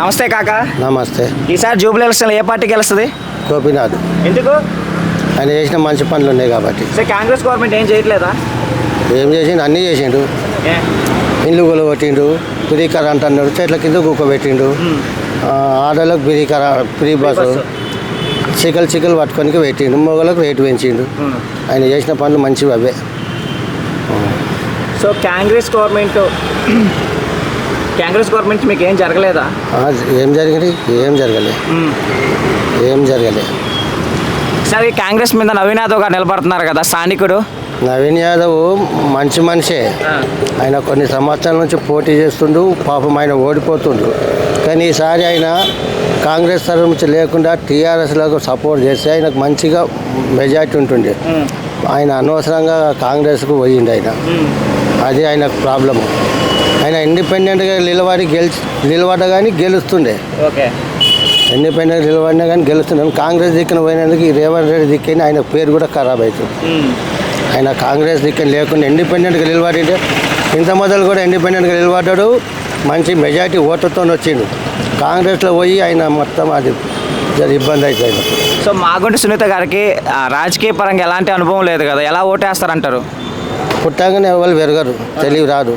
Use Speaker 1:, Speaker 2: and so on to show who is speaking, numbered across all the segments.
Speaker 1: నమస్తే కాక.
Speaker 2: నమస్తే.
Speaker 1: ఈసారి జూబ్లీ ఎలక్షన్ ఏ పార్టీకి గెలుస్తుంది?
Speaker 2: గోపీనాథ్.
Speaker 1: ఎందుకు?
Speaker 2: ఆయన చేసిన మంచి పనులు ఉన్నాయి కాబట్టి.
Speaker 1: సో కాంగ్రెస్ గవర్నమెంట్ ఏం చేయట్లేదా?
Speaker 2: ఏం చేసిండు? అన్నీ చేసిండు? ఇండ్లు కొలు కొట్టిండు ఫ్రీ కరెంట్ అన్నాడు చెట్ల కింద కుక్క పెట్టిండు ఆ, ఆడోళ్ళకి ఫ్రీ బస్సు. చికలు చికలు పట్టుకొని పెట్టిండు మొగలకు రేటు పెంచిండు. ఆయన చేసిన పనులు మంచివి అవే.
Speaker 1: So Congress government Congress government మీకు ఏం జరగలేదా?
Speaker 2: ఏం జరిగింది? ఏం జరగలే.
Speaker 1: ఉమ్.
Speaker 2: ఏం జరగలే.
Speaker 1: సరే ఈ కాంగ్రెస్ మీద నవీన్ యాదవ్ గారు నిలబడుతున్నారు కదా స్థానికుడు.
Speaker 2: నవీన్ యాదవ్ మంచి మనిషే. ఆయన కొన్ని సంవత్సరాల నుంచి పోటీ చేస్తుండు పాపం ఆయన ఓడిపోతుండు. కానీ ఈసారి ఆయన కాంగ్రెస్ తరఫు నుంచి లేకుండా టీఆర్ఎస్లకు సపోర్ట్ చేస్తే ఆయనకు మంచిగా మెజార్టీ ఉంటుండే. ఆయన అనవసరంగా కాంగ్రెస్కు పోయిండు ఆయన. అది ఆయన ప్రాబ్లము. ఆయన ఇండిపెండెంట్గా నిలబడి గెలిచి నిలబడ్డ కానీ గెలుస్తుండే.
Speaker 1: ఓకే.
Speaker 2: ఇండిపెండెంట్ నిలబడినా కానీ గెలుస్తున్నాడు కాంగ్రెస్ దిక్కున పోయినందుకు ఈ రేవంత్ రెడ్డి దిక్కుని ఆయన పేరు కూడా ఖరాబ్ అవుతుంది. ఆయన కాంగ్రెస్ దిక్కున లేకుండా ఇండిపెండెంట్గా నిలబడింటే ఇంత మొదలు కూడా ఇండిపెండెంట్గా నిలబడ్డాడు. మంచి మెజారిటీ ఓటుతో వచ్చిండు. కాంగ్రెస్లో పోయి ఆయన మొత్తం అది ఇబ్బంది అవుతుంది
Speaker 1: సో మాగుంటి సునీత గారికి రాజకీయ పరంగా ఎలాంటి అనుభవం లేదు కదా. ఎలా ఓటేస్తారంటారు?
Speaker 2: పుట్టాగానే ఎవరు పెరగరు. తెలివి రాదు.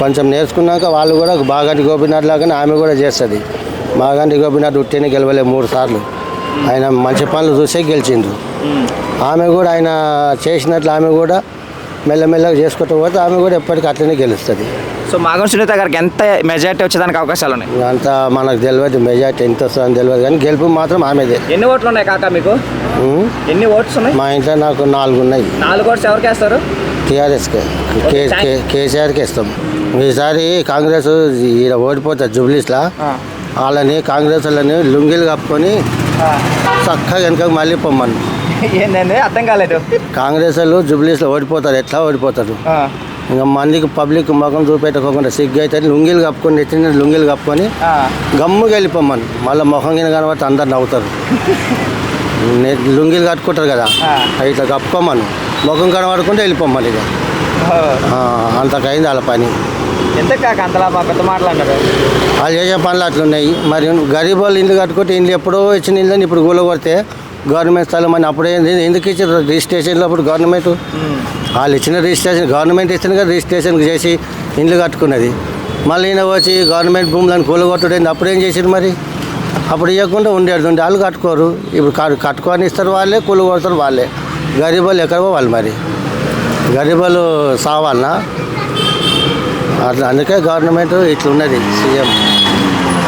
Speaker 2: కొంచెం నేర్చుకున్నాక వాళ్ళు కూడా బాగాంటి గోపీనాథ్ లాగానే ఆమె కూడా చేస్తుంది. బాగాంటి గోపీనాథ్ ఉట్టిని గెలవలే మూడు సార్లు. ఆయన మంచి పనులు చూసే గెలిచిండ్రు. ఆమె కూడా ఆయన చేసినట్లు ఆమె కూడా మెల్లమెల్లగా చేసుకుంటూ పోతే ఆమె కూడా ఎప్పటికీ అట్లనే గెలుస్తుంది.
Speaker 1: సో మాగుంటి సునీత గారికి ఎంత మెజారిటీ వచ్చేదానికి అవకాశాలు ఉన్నాయి?
Speaker 2: అంత మనకు తెలియదు మెజార్టీ ఎంత వస్తుందని తెలియదు కానీ గెలుపు మాత్రం ఆమెదే.
Speaker 1: ఎన్ని ఓట్లు ఉన్నాయి కాక మీకు? ఎన్ని ఓట్స్ ఉన్నాయి?
Speaker 2: మా ఇంట్లో నాకు నాలుగు ఉన్నాయి.
Speaker 1: నాలుగు ఓట్స్ ఎవరికి వేస్తారు?
Speaker 2: టీఆర్ఎస్కే కేసీఆర్కి ఇస్తాం ఈసారి కాంగ్రెస్ ఈడ ఓడిపోతారు జూబ్లీస్లా. వాళ్ళని కాంగ్రెస్ వాళ్ళని లుంగీలు కప్పుకొని చక్కగా వెనక మళ్ళీ పొమ్మను.
Speaker 1: ఏంటండి అర్థం కాలేదు.
Speaker 2: కాంగ్రెస్ వాళ్ళు జూబ్లీస్లో ఓడిపోతారు ఎట్లా ఓడిపోతారు. ఇంకా మందికి పబ్లిక్ ముఖం చూపెట్టకోకుండా సిగ్గు అయితే లుంగీలు కప్పుకొని ఎత్తిన లుంగీలు కప్పుకొని
Speaker 1: ఆ.
Speaker 2: గమ్ముగా వెళ్ళిపోమ్మను. మళ్ళీ ముఖం కింద కనబడితే అందరు నవ్వుతారు. లుంగీలు కట్టుకుంటారు కదా. ఇట్లా కప్పుకోమను. ముఖం కనబడుకుంటే వెళ్ళిపోమ్మను ఇక. అంతకైంది వాళ్ళ పని.
Speaker 1: ఎందుకు కాక అంతలా పెద్ద మాటలు అన్నారు?
Speaker 2: వాళ్ళు చేసే పనులు అట్లున్నాయి. మరి గరీబ్ వాళ్ళు ఇల్లు కట్టుకుంటే ఇల్లు ఎప్పుడో ఇచ్చిన ఇల్లు ఇప్పుడు కూల కొడితే గవర్నమెంట్ స్థలం అని అప్పుడే ఎందుకు ఇచ్చారు? రిజిస్ట్రేషన్లో అప్పుడు గవర్నమెంట్? వాళ్ళు ఇచ్చిన రిజిస్ట్రేషన్ గవర్నమెంట్ ఇచ్చిన కదా రిజిస్ట్రేషన్ చేసి ఇండ్లు కట్టుకున్నది. మళ్ళీ ఈయన వచ్చి గవర్నమెంట్ భూములను కూలగొట్టడం అప్పుడు ఏం చేసారు మరి? అప్పుడు ఇవ్వకుండా ఉండేది ఉండే వాళ్ళు కట్టుకోరు. ఇప్పుడు కట్- కట్టుకొని ఇస్తారు వాళ్ళే కూలి కొడతారు వాళ్ళే. గరీబ్ వాళ్ళు ఎక్కడ పోవాలి మరి? గరీబ్ వాళ్ళు సావాలనా? అట్లా అందుకే గవర్నమెంట్ ఇట్లున్నది సీఎం.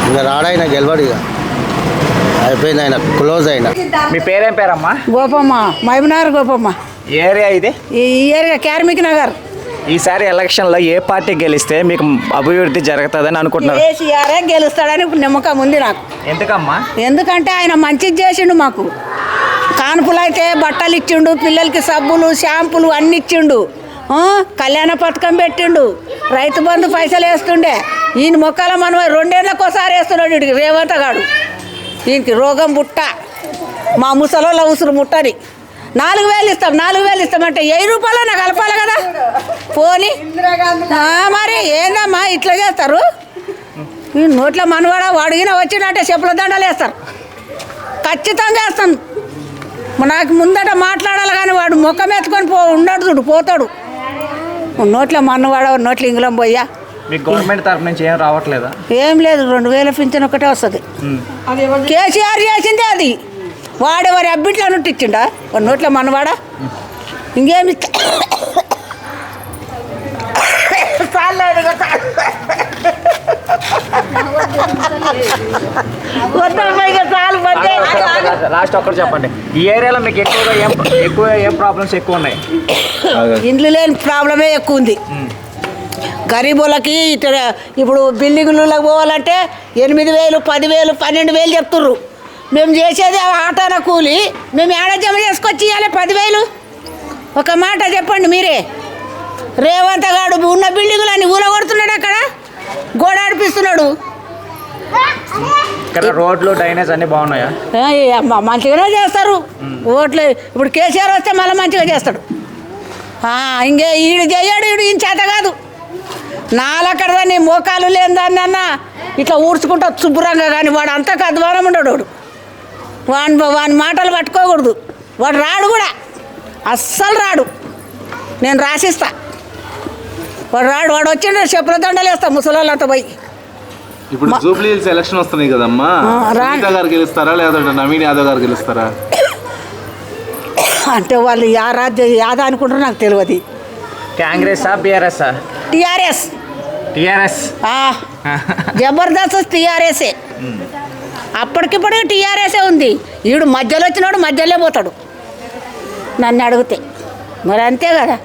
Speaker 2: ఇంకా రాడాయన గెలవడు ఇక. అయిపోయింది ఆయన క్లోజ్ అయిన.
Speaker 1: మీ పేరేం పేరమ్మా?
Speaker 3: గోపమ్మ మహబూబ్నగర్ గోపమ్మ.
Speaker 1: ఏ ఏరియా ఇది?
Speaker 3: ఈ ఏరియా కార్మిక్ నగర్.
Speaker 1: ఈసారి ఎలక్షన్లో ఏ పార్టీ గెలిస్తే మీకు అభివృద్ధి జరుగుతుందని అనుకుంటున్నారు?
Speaker 3: కేసీఆరే గెలుస్తాడని నమ్మకం ఉంది నాకు.
Speaker 1: ఎందుకమ్మా?
Speaker 3: ఎందుకంటే ఆయన మంచిది చేసిండు మాకు. కానుపులు అయితే బట్టలు ఇచ్చిండు పిల్లలకి సబ్బులు షాంపులు అన్ని ఇచ్చిండు కళ్యాణ పథకం పెట్టిండు. రైతు బంధు పైసలు వేస్తుండే. ఈయన మొక్కల మనం రెండేళ్ళకి ఒకసారి వేస్తున్నాడు వీడికి రేవంత గాడు. ఈయనకి రోగం బుట్ట. మా ముసలోళ్ళ ఉసురు ముట్టని నాలుగు వేలు ఇస్తాం నాలుగు వేలు ఇస్తామంటే వెయ్యి రూపాయలు నాకు కలపాలి కదా. పోని. మరి ఏందమ్మా ఇట్లా చేస్తారు? ఈ నోట్లో మనవాడ వాడిగిన వచ్చినట్టే చెప్పుల దండలు వేస్తారు. ఖచ్చితంగా వేస్తాను నాకు ముందట మాట్లాడాలి కానీ వాడు మొక్క ఎత్తుకొని పో ఉండడు చూడు పోతాడు. నోట్ల మన్నవాడ నోట్ల ఇంగ్లం పోయా?
Speaker 1: మీకు గవర్నమెంట్ తరఫు నుంచి ఏం రావట్లేదా?
Speaker 3: ఏం లేదు రెండు వేల పింఛన్ ఒకటే వస్తుంది. కేసీఆర్ చేసిందే అది. వాడెవరి అబ్బిట్లో నుట్టిచ్చిండా వాడి నోట్ల మనవాడా ఇంకేమి చాలు.
Speaker 1: లాస్ట్ ఒక్కటి చెప్పండి. ఈ ఏరియాలో మీకు ఎక్కువగా ఏం ఎక్కువ ఏం ప్రాబ్లమ్స్ ఎక్కువ ఉన్నాయి?
Speaker 3: ఇండ్లు లేని ప్రాబ్లమే ఎక్కువ ఉంది. గరీబులకి ఇటు ఇప్పుడు బిల్డింగులకు పోవాలంటే ఎనిమిది వేలు పదివేలు పన్నెండు వేలు చెప్తుర్రు. మేము చేసేది ఆటోన కూలి మేము ఏడ జమ చేసుకొచ్చి ఇవ్వాలి పదివేలు ఒక మాట చెప్పండి మీరే. రేవంత్ గాడు ఉన్న బిల్డింగులన్నీ ఊలగొడుతున్నాడు అక్కడ గోడ ఆడిపిస్తున్నాడు.
Speaker 1: ఇక్కడ రోడ్లు డ్రైనేజ్ అన్ని బాగున్నాయా?
Speaker 3: మంచిగానే చేస్తారు. ఓట్లు ఇప్పుడు కేసీఆర్ వస్తే మళ్ళీ మంచిగా చేస్తాడు. ఇంకే ఈడు చేయడు ఈడు ఈయన చేత కాదు. నాలక్కడదాన్ని మోకాలు లేని అన్న? ఇట్లా ఊడ్చుకుంటా శుభ్రంగా కానీ వాడు అంతా అధ్వానం ఉండడు వాడు. వాని వాని మాటలు పట్టుకోకూడదు. వాడు రాడు కూడా. అస్సలు రాడు. నేను రాసిస్తా. వాడు రాడు వాడు వచ్చిండు చెప్పుల దండలు వేస్తా ముసలాళ్ళంతా పోయి.
Speaker 4: ఇప్పుడు జూబ్లీ హిల్స్ ఎలక్షన్ వస్తున్నాయి కదమ్మా.
Speaker 3: ఆ, రా-
Speaker 4: సునీత గారు గెలుస్తారా లేదంటే నవీన్ యాదవ్ గారు గెలుస్తారా?
Speaker 3: అంటే వాళ్ళు యా రాజ్య యాదా అనుకుంటారో నాకు తెలియదు.
Speaker 1: Congress BRS
Speaker 3: TRS.
Speaker 1: TRS.
Speaker 3: Jabardasth టీఆర్ఎస్ఏ. అప్పటికిప్పటికి టీఆర్ఎస్ఏ ఉంది. ఈడు మధ్యలో వచ్చినాడు మధ్యలో పోతాడు. నన్ను అడిగితే. మరి అంతే కదా.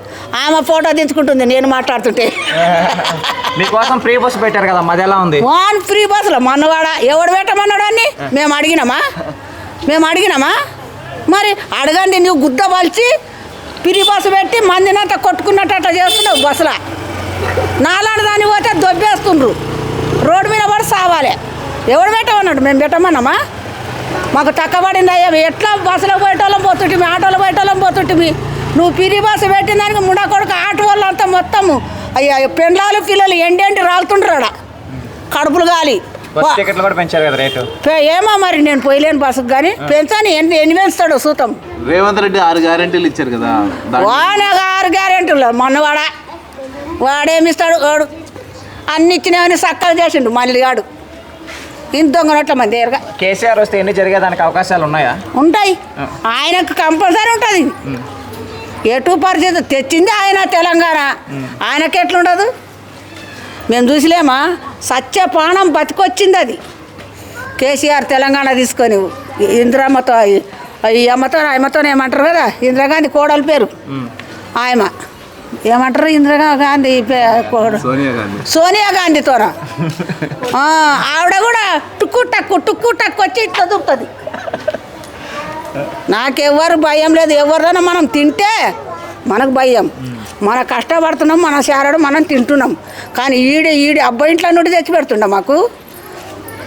Speaker 3: ఆమె ఫోటో దించుకుంటుంది నేను మాట్లాడుతుంటే.
Speaker 1: మీకోసం ఫ్రీ బస్ పెట్టారు కదా మాది ఎలా ఉంది?
Speaker 3: వాన్ ఫ్రీ బస్సులో మన్నవాడ ఎవడు పెట్టమన్నాడు మేము అడిగినామా? మేము అడిగినామా? మరి అడగండి నువ్వు గుద్ద పలిచి ఫ్రీ బస్సు పెట్టి మందినంతా కొట్టుకున్నట్టు అట్లా చేస్తున్నావు బస్సులో. నాలాంటి దాన్ని పోతే దొబ్బేస్తుండ్రు. రోడ్డు మీద పడి సావాలి. ఎవడు పెట్టమన్నాడు? మేము పెట్టమన్నామా? మాకు తక్కబడింది అయ్యా ఎట్లా బస్సులో పోయేటోళ్ళం పోతుంటిమి ఆటోలో పోయేటోళ్ళం పోతుంటిమి నువ్వు పిరి బస్సు పెట్టిన దానికి ముండా కొడుకు ఆటో వాళ్ళంతా మొత్తము పెండ్లాలు పిల్లలు ఎండెండి రాలుతుండ్రాడ. కడుపులు గాలి.
Speaker 1: బస్ టికెట్లు కూడా పెంచారు కదా రేటు?
Speaker 3: పే- ఏమో మరి నేను పోయలేను బస్సుకు కానీ పెంచాను ఎన్ని ఎన్ని పెంచుతాడో సూతం
Speaker 4: రేవంత్ రెడ్డి ఆరు గ్యారెంటీలు ఇచ్చారు కదా దాంట్లో
Speaker 3: వాన గారు గ్యారెంటీలు. మొన్నవాడ వాడేమిస్తాడు వాడు? అన్ని ఇచ్చినవని చక్కగా చేసిండు మళ్ళీ వాడు. ఇంత దొంగనట్ల మంది దగ్గరగా
Speaker 1: కేసీఆర్ వస్తే ఎన్ని జరిగేదానికి అవకాశాలు ఉన్నాయా?
Speaker 3: ఉంటాయి. ఆయనకు కంపల్సరీ ఉంటుంది. ఎటు పరిస్థితి తెచ్చింది ఆయన తెలంగాణ. ఆయనకి ఎట్లుండదు? మేము చూసిలేమా? సత్య ప్రాణం బతికొచ్చింది అది. కేసీఆర్ తెలంగాణ తీసుకొని ఇందిరమ్మతో ఈ అమ్మతో ఆయమ్మతో ఏమంటారు కదా? ఇందిరాగాంధీ కోడల పేరు. ఆయమ ఏమంటారు ఇందిరా గాంధీ పే- కోడ-
Speaker 4: సోనియా గాంధీ.
Speaker 3: సోనియా గాంధీతోన ఆ, ఆవిడ కూడా టుక్కు టక్కు టుక్కు టక్కు వచ్చి ఇట్లా నాకెవ్వరు భయం లేదు. ఎవరిదైనా మనం తింటే మనకు భయం. మన కష్టపడుతున్నాం మన శారడు మనం తింటున్నాం. కానీ ఈడే ఈడే అబ్బాయి ఇంట్లో నుండి తెచ్చి పెడుతుండ మాకు.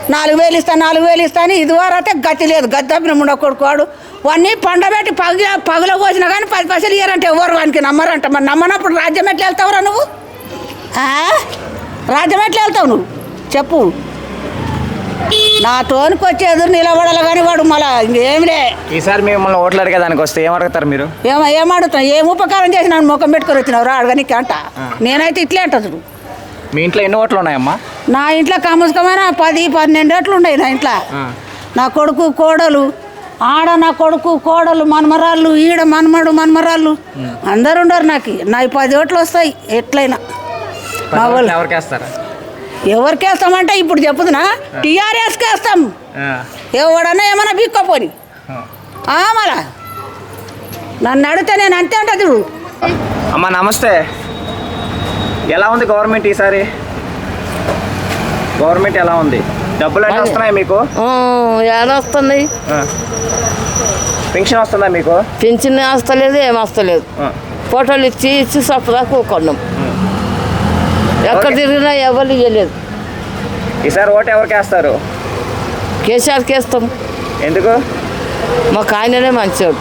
Speaker 3: నాలుగు వేలు ఇస్తా నాలుగు వేలు ఇస్తా అని ఇదివరకు గతి లేదు. గద్దబ్బిన ముండ కొడుకోడు వన్నీ పండబెట్టి పగ పగల కోసినా కానీ పది పైసలు ఇయ్యారంటే ఎవరు వానికి. నమ్మరంట. మరి నమ్మనప్పుడు రాజ్యం ఎట్లా వెళ్తావురా నువ్వు? రాజ్యం ఎట్లా వెళ్తావు నువ్వు? చెప్పు. నా తోనికి వచ్చి ఎదురు నిలబడాలి కానీ వాడు మళ్ళా ఇంకేమిలే.
Speaker 1: ఈసారి మిమ్మల్ని ఓట్లు అడిగేదానికి వస్తే ఏం అడుగుతారు మీరు?
Speaker 3: ఏమ ఏమడుగుతావు ఏం ఉపకారం చేసి నన్ను ముఖం పెట్టుకొని వచ్చినావు? రా అడగనికి అంట. నేనైతే ఇట్లే అంట చూడు.
Speaker 1: మీ ఇంట్లో ఎన్ని ఓట్లు ఉన్నాయమ్మా?
Speaker 3: నా ఇంట్లో కమస్కమైన పది పన్నెండు ఏట్లు ఉన్నాయి నా ఇంట్లో. నా కొడుకు కోడలు ఆడ నా కొడుకు కోడలు మనమరాళ్ళు ఈడ మనమడు మనమరాళ్ళు. అందరు ఉండరు నాకు. నా పది ఓట్లు వస్తాయి ఎట్లయినా. మా వాళ్ళు
Speaker 1: ఎవరికి
Speaker 3: వేస్తామంటే ఇప్పుడు చెప్పుదునా? టీఆర్ఎస్కి వేస్తాం. ఎవడన్నా ఏమన్నా బిక్కపోని. మళ్ళా. నన్ను అడిగితే నేను అంతే అంట చూడు.
Speaker 1: అమ్మా నమస్తే. ఎలా ఉంది గవర్నమెంట్ ఈసారి? గవర్నమెంట్ ఎలా ఉంది? డబ్బులు అన్నీ వస్తున్నాయి మీకు?
Speaker 5: ఏడొస్తుంది
Speaker 1: ఆ. పెన్షన్ వస్తుందా మీకు?
Speaker 5: పింఛన్ వస్తలేదు ఏం వస్తలేదు. ఫోటోలు ఇచ్చి ఇచ్చి సొప్పదా కూకున్నాం ఎక్కడ. తిరిగినా ఎవరు ఇవ్వలేదు
Speaker 1: ఈసారి ఓటు ఎవరికి వేస్తారు?
Speaker 5: కేసీఆర్కి వేస్తాం.
Speaker 1: ఎందుకు?
Speaker 5: మాకు ఆయననే మంచోడు.